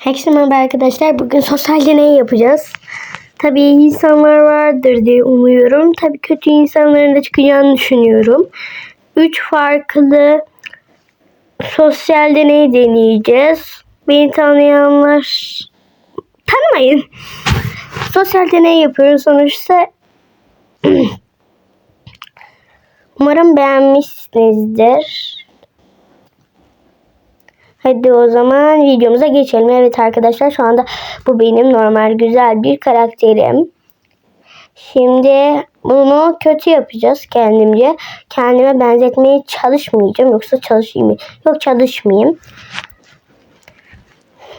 Herkese merhaba arkadaşlar. Bugün sosyal deney yapacağız. Tabii iyi insanlar vardır diye umuyorum. Tabii kötü insanların da çıkacağını düşünüyorum. Üç farklı sosyal deney deneyeceğiz. Beni tanıyanlar tanımayın. Sosyal deney yapıyoruz sonuçta. Umarım beğenmişsinizdir. Hadi o zaman videomuza geçelim. Evet arkadaşlar şu anda bu benim normal güzel bir karakterim. Şimdi bunu kötü yapacağız kendimce. Kendime benzetmeye çalışmayacağım. Yoksa çalışayım mı? Yok çalışmayayım.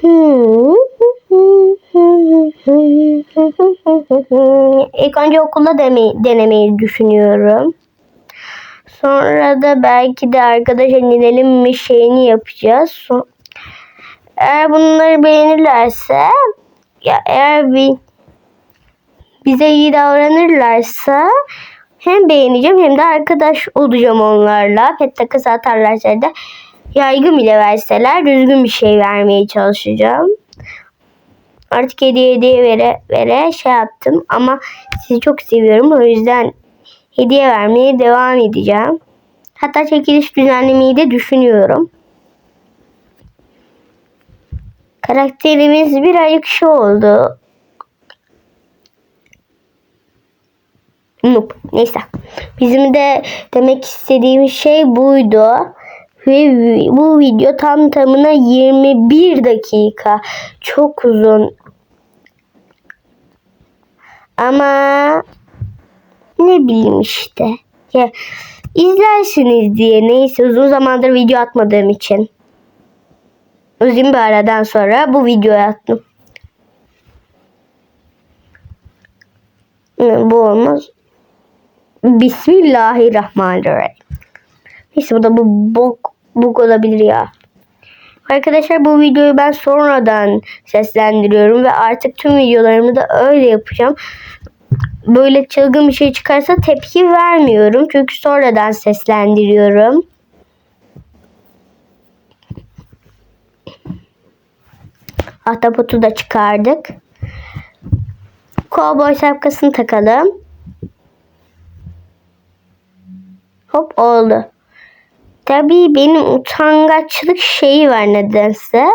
Hmm. İlk önce okulda denemeyi düşünüyorum. Sonra da belki de arkadaş edinelim mi şeyini yapacağız. Eğer bunları beğenirlerse ya eğer bir bize iyi davranırlarsa hem beğeneceğim hem de arkadaş olacağım onlarla. Pet takısı atarlarsa da yaygın bile verseler düzgün bir şey vermeye çalışacağım. Artık hediye hediye vere vere şey yaptım ama sizi çok seviyorum o yüzden hediye vermeye devam edeceğim. Hatta çekiliş düzenlemeyi de düşünüyorum. Karakterimiz bir ayık şu oldu. Noob. Neyse. Bizim de demek istediğim şey buydu. Ve bu video tam tamına 21 dakika. Çok uzun. Ama ne bileyim işte. Ya izlersiniz diye neyse uzun zamandır video atmadığım için. Uzun bir aradan sonra bu videoyu attım. Bu olmaz. Bismillahirrahmanirrahim. Neyse bu da bu bok, bok olabilir ya. Arkadaşlar bu videoyu ben sonradan seslendiriyorum ve artık tüm videolarımı da öyle yapacağım böyle çılgın bir şey çıkarsa tepki vermiyorum. Çünkü sonradan seslendiriyorum. Ahtapotu da çıkardık. Cowboy şapkasını takalım. Hop oldu. Tabii benim utangaçlık şeyi var nedense.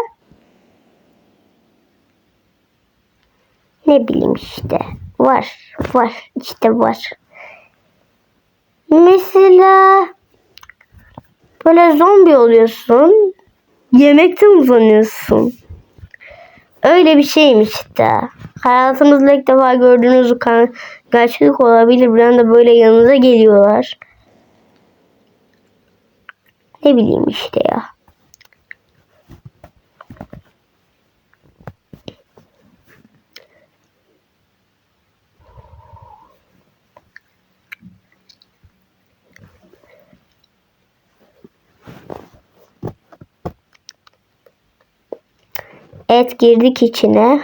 Ne bileyim işte. Var. Var. işte var. Mesela böyle zombi oluyorsun. Yemekten uzanıyorsun. Öyle bir şeymiş işte. Hayatımızda ilk defa gördüğünüz gerçeklik olabilir. Bir anda böyle yanınıza geliyorlar. Ne bileyim işte ya. Evet girdik içine.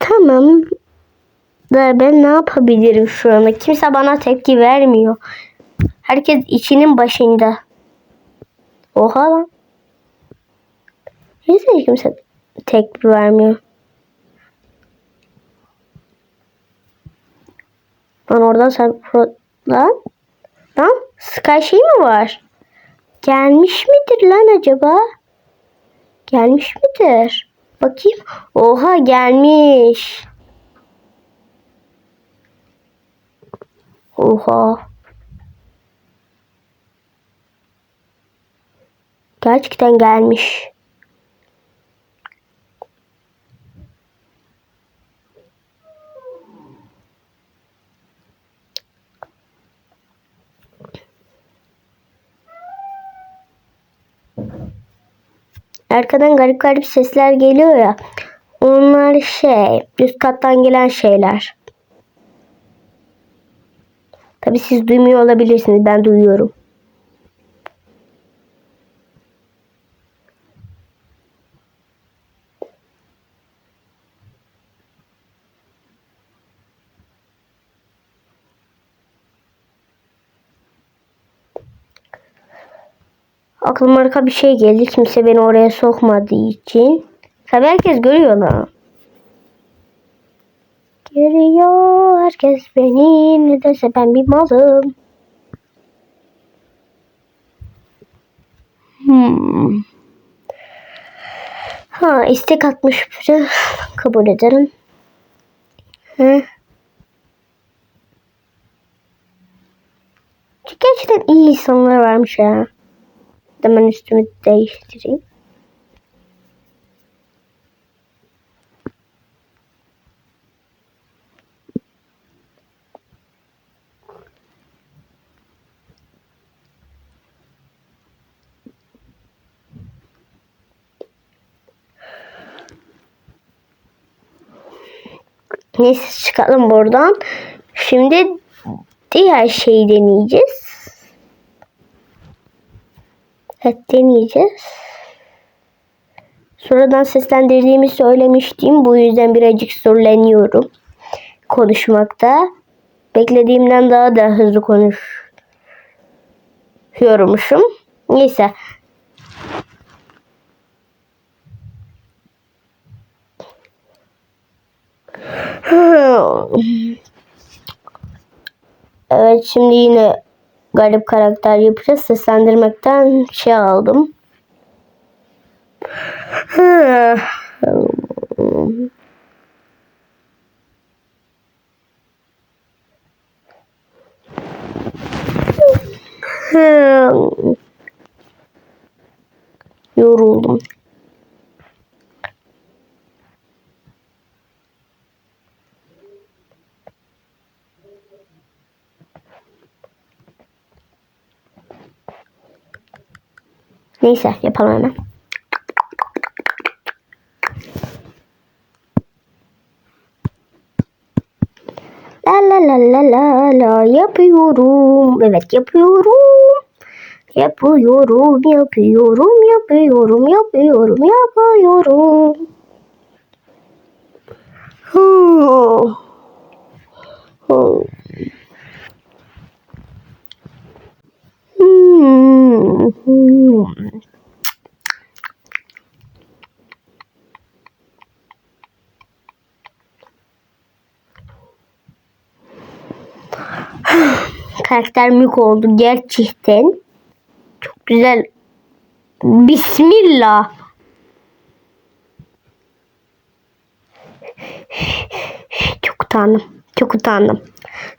Tamam. Da ben ne yapabilirim şu anda? Kimse bana tepki vermiyor. Herkes içinin başında. Oha lan. Neyse kimse tepki vermiyor. Lan oradan sen lan lan Sky şey mi var? Gelmiş midir lan acaba? Gelmiş midir? Bakayım. Oha gelmiş. Oha. Gerçekten gelmiş. Arkadan garip garip sesler geliyor ya. Onlar şey, üst kattan gelen şeyler. Tabi siz duymuyor olabilirsiniz. Ben duyuyorum. Aklıma arka bir şey geldi. Kimse beni oraya sokmadığı için. Tabii herkes görüyor lan. Görüyor herkes beni. Nedense ben bir malım. Hmm. Ha istek atmış biri. Kabul ederim. Hı. Gerçekten iyi insanlar varmış ya. Hemen üstümü değiştireyim. Neyse çıkalım buradan. Şimdi diğer şeyi deneyeceğiz. Evet deneyeceğiz. Sonradan seslendirdiğimi söylemiştim. Bu yüzden birazcık zorlanıyorum konuşmakta. Beklediğimden daha da hızlı konuşuyormuşum. Neyse. Evet şimdi yine garip karakter yapacağız. Seslendirmekten şey aldım. Yoruldum. Neyse yapalım hemen. La la la la la la yapıyorum. Evet yapıyorum. Yapıyorum, yapıyorum, yapıyorum, yapıyorum, yapıyorum. Hmm. Hmm. Hmm. Karakter mük oldu gerçekten. Çok güzel. Bismillah. Çok utandım. Çok utandım.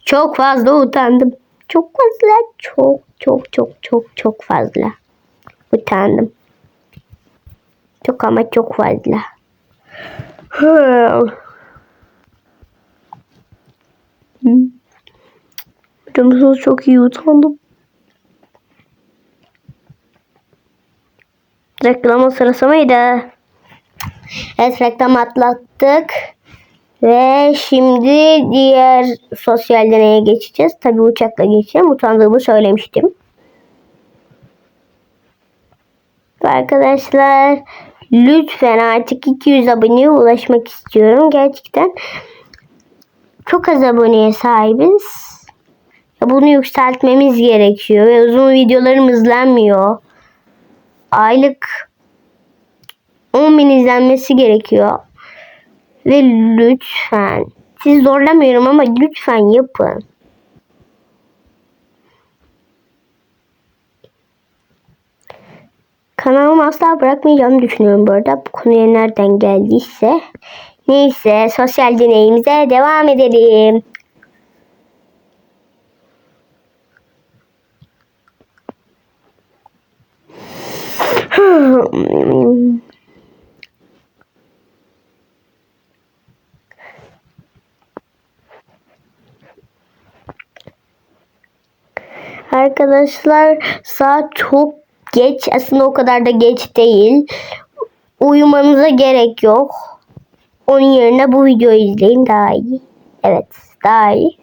Çok fazla utandım. Çok fazla. Çok çok çok çok çok fazla. Utandım. Çok ama çok fazla. Biliyor çok iyi utandım. Reklama sırası mıydı? Evet reklam atlattık. Ve şimdi diğer sosyal deneye geçeceğiz. Tabi uçakla geçeceğim. Utandığımı söylemiştim. Arkadaşlar lütfen artık 200 aboneye ulaşmak istiyorum. Gerçekten çok az aboneye sahibiz. Bunu yükseltmemiz gerekiyor ve uzun videolarım izlenmiyor. Aylık 10 bin izlenmesi gerekiyor. Ve lütfen siz zorlamıyorum ama lütfen yapın. Kanalımı asla bırakmayacağımı düşünüyorum bu arada. Bu konuya nereden geldiyse. Neyse sosyal deneyimize devam edelim. Arkadaşlar saat çok geç. Aslında o kadar da geç değil. Uyumanıza gerek yok. Onun yerine bu videoyu izleyin daha iyi. Evet daha iyi.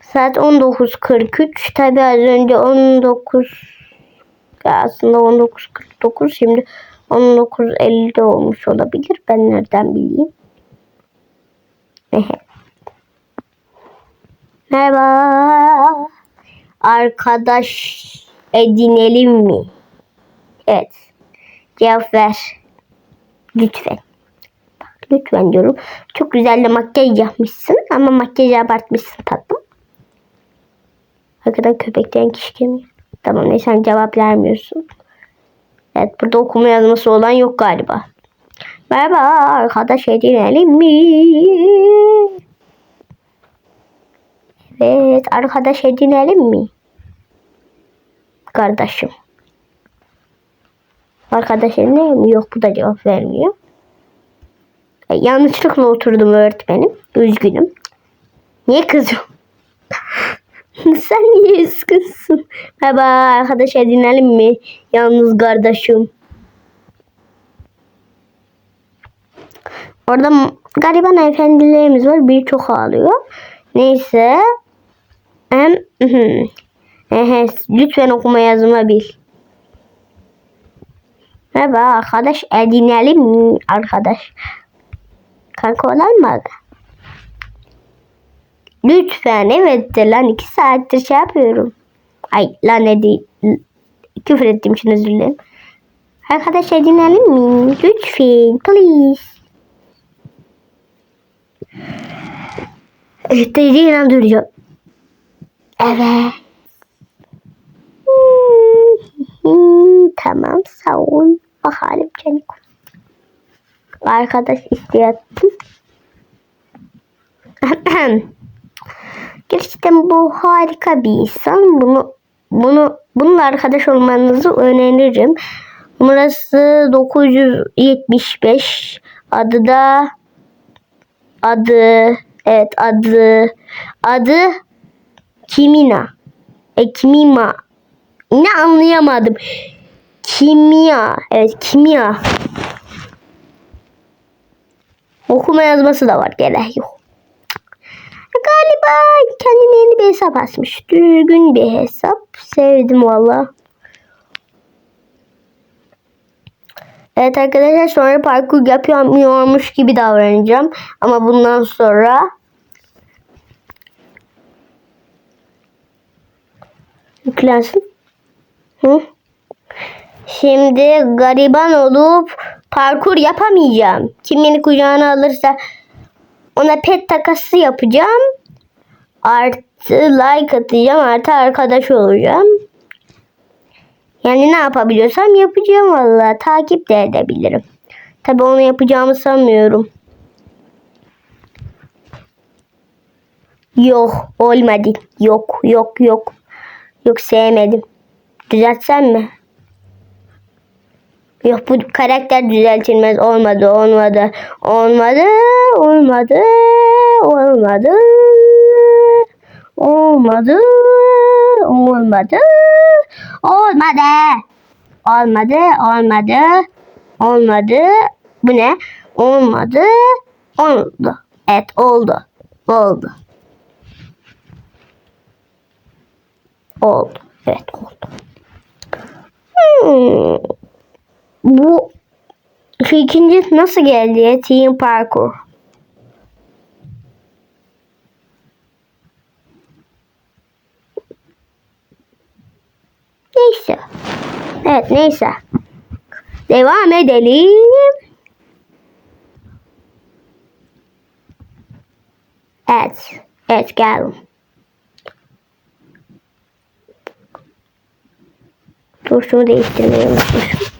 Saat 19.43. Tabi az önce 19 aslında 19.49 şimdi 19.50'de olmuş olabilir. Ben nereden bileyim? Merhaba. Arkadaş edinelim mi? Evet. Cevap ver. Lütfen. Bak, lütfen diyorum. Çok güzel de makyaj yapmışsın ama makyajı abartmışsın tatlım. Hakikaten köpekten kişi geliyor. Tamam neyse sen cevap vermiyorsun. Evet burada okuma yazması olan yok galiba. Merhaba arkadaş edinelim mi? Evet arkadaş edinelim mi? Kardeşim. Arkadaş edinelim mi? Yok bu da cevap vermiyor. E, yanlışlıkla oturdum öğretmenim. Üzgünüm. Niye kızıyorsun? Sen niye üzgünsün? Merhaba arkadaş edinelim mi? Yalnız kardeşim. Orada gariban efendilerimiz var. Biri çok ağlıyor. Neyse. Hem, lütfen okuma yazma bil. Merhaba arkadaş edinelim mi arkadaş? Kanka olan mı? Lütfen evet de lan iki saattir şey yapıyorum. Ay lan ne değil. Küfür ettiğim için özür dilerim. Arkadaş edinelim mi? Lütfen please. Evet dediğin an duracağım. Evet. Tamam sağ ol. Bakalım Canik. Arkadaş isteyattım. Gerçekten bu harika bir insan. Bunu bunu bununla arkadaş olmanızı öneririm. Numarası 975. Adı da adı evet adı adı Kimina. E, Kimima. Ne anlayamadım. Kimya. Evet kimya. Okuma yazması da var. Gerek yok. Galiba kendine yeni bir hesap açmış. Düzgün bir hesap. Sevdim valla. Evet arkadaşlar sonra parkur yapıyormuş gibi davranacağım. Ama bundan sonra yüklensin. Hı? Şimdi gariban olup parkur yapamayacağım. Kim beni kucağına alırsa ona pet takası yapacağım. Artı like atacağım. Artı arkadaş olacağım. Yani ne yapabiliyorsam yapacağım valla. Takip de edebilirim. Tabi onu yapacağımı sanmıyorum. Yok olmadı. Yok yok yok. Yok sevmedim. Düzeltsem mi? Yok bu karakter düzeltilmez. Olmadı olmadı. Olmadı. Olmadı. Olmadı. Olmadı. Olmadı. Olmadı. Olmadı. Olmadı. Olmadı. Bu ne? Olmadı. Oldu. Evet oldu. Oldu. Oldu. Evet oldu. Hmm. Bu şu nasıl geldi ya? Team Parkour. Neyse. Evet neyse. Devam edelim. Evet. Evet geldim. Dur şunu değiştirmeyi unutmuşum.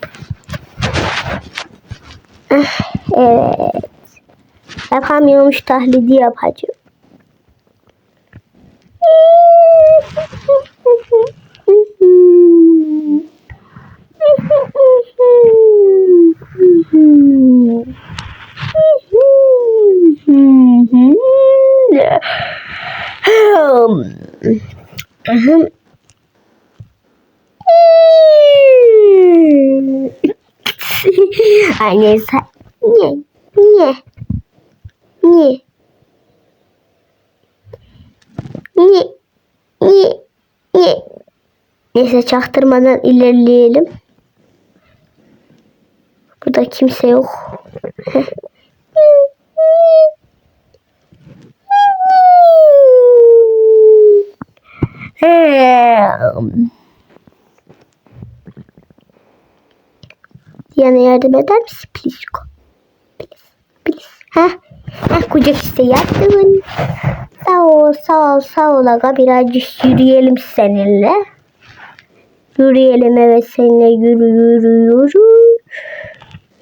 Ah, Evet. Yapamıyormuş tahlidi yapacağım. Anne sen niye? Niye? Niye? Niye? Niye? Niye? Neyse çaktırmadan ilerleyelim. Burada kimse yok. Diana yardım eder misin? Please. Please. Please. Heh. Heh kucak işte yattın. Sağ ol sağ ol sağ ol aga birazcık yürüyelim seninle. Yürüyelim evet seninle yürü yürü yürü.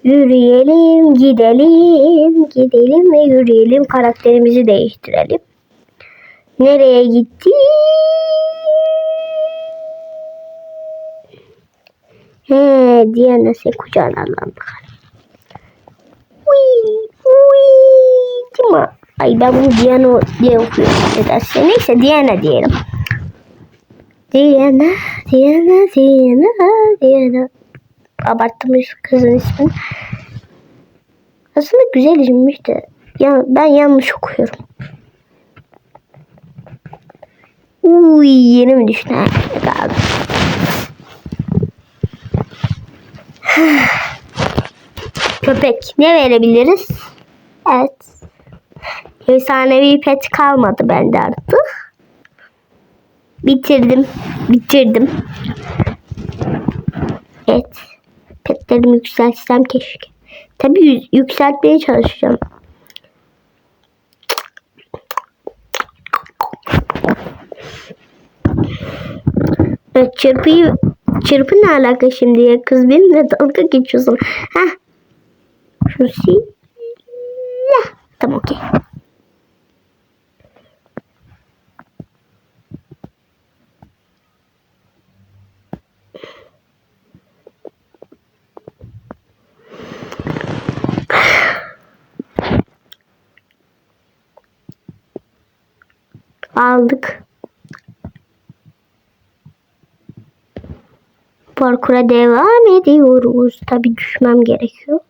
Yürüyelim gidelim gidelim ve yürüyelim karakterimizi değiştirelim. Nereye gitti? He, Diana sen kucağına bakalım. Uy, uy. Ay ben bunu Diana diye okuyorum. Nedense. Neyse Diana diyelim. Diana, Diana, Diana, Diana. Abarttım kızın ismini. Aslında güzel isimmiş de. Ya, ben yanlış okuyorum. Uy yeni mi düştü? Abi. Köpek. Ne verebiliriz? Evet. Efsanevi pet kalmadı bende artık. Bitirdim. Bitirdim. Evet. Petlerimi yükseltsem keşke. Tabii yü- yükseltmeye çalışacağım. Evet, çırpıyı çırpı ne alaka şimdi ya kız benimle dalga geçiyorsun. Heh. Şu sil. Tamam okey. Aldık. Parkura devam ediyoruz. Tabi düşmem gerekiyor.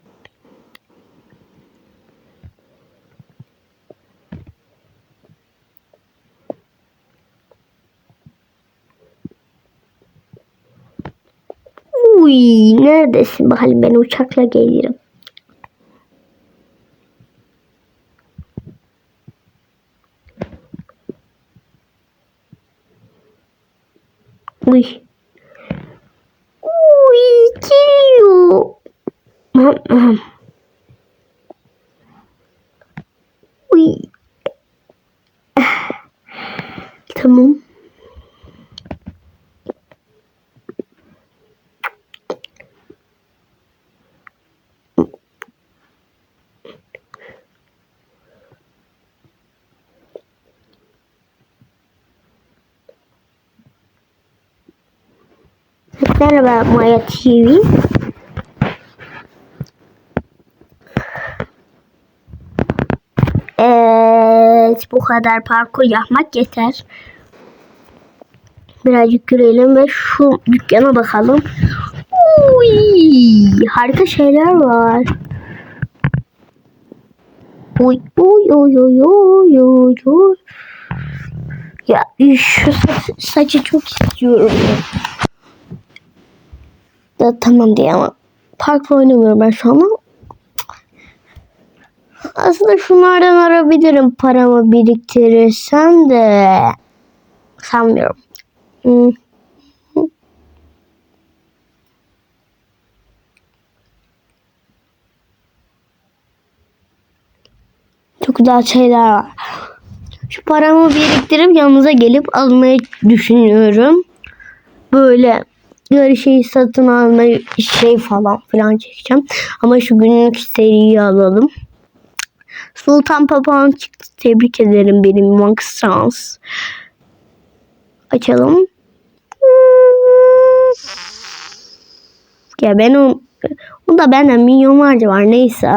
Uy, neredesin bakalım ben uçakla gelirim. Uy. Uy, geliyor. Ahem, ahem. Uy. Tamam. Merhaba Maya TV. Evet, bu kadar parkur yapmak yeter. Birazcık yürüyelim ve şu dükkana bakalım. Uy, harika şeyler var. Uy, uy, uy, uy, uy, uy. Ya şu saç, saçı çok istiyorum. Da tamam diye ama park oynamıyorum ben şu an. Aslında şunlardan arabilirim paramı biriktirirsem de sanmıyorum. Hmm. Çok güzel şeyler var. Şu paramı biriktirip yanınıza gelip almayı düşünüyorum. Böyle her şeyi satın alma şey falan filan çekeceğim. Ama şu günlük seriyi alalım. Sultan Papağan çıktı. Tebrik ederim benim Max Sans. Açalım. Ya ben o, o da benden milyonlarca var neyse.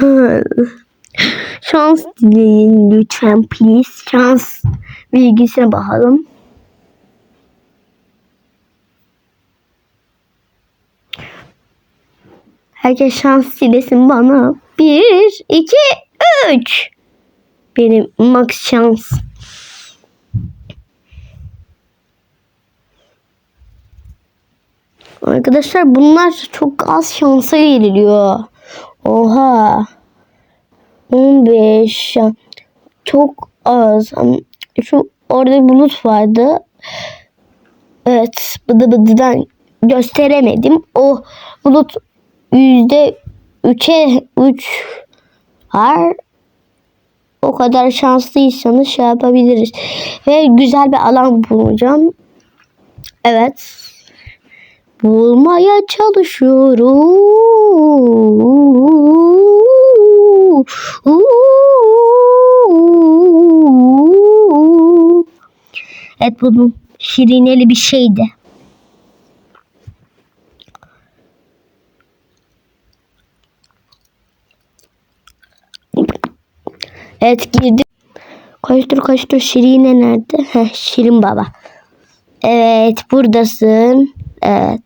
Şans dileyin lütfen please. Şans bilgisine bakalım. Herkes şans dilesin bana. Bir, iki, üç. Benim max şans. Arkadaşlar bunlar çok az şansa veriliyor. Oha. 15 şans. Çok az. Şu orada bulut vardı. Evet bıdı bıdıdan gösteremedim. O bulut yüzde üçe üç var. O kadar şanslıysanız şey yapabiliriz. Ve güzel bir alan bulacağım. Evet. Bulmaya çalışıyorum. Evet bunun şirineli bir şeydi. Evet girdim. Koştur koştur Şirine nerede? Heh, Şirin baba. Evet buradasın. Evet.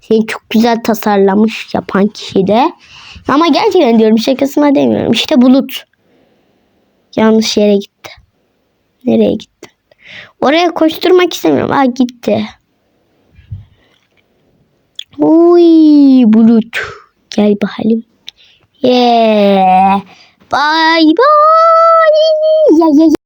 Seni çok güzel tasarlamış yapan kişi de. Ama gerçekten diyorum şakasına demiyorum. İşte bulut. Yanlış yere gitti. Nereye gitti? Oraya koşturmak istemiyorum. Aa gitti. Uy bulut. Gel bakalım. Yeah. Bye bye. Ya ya ya.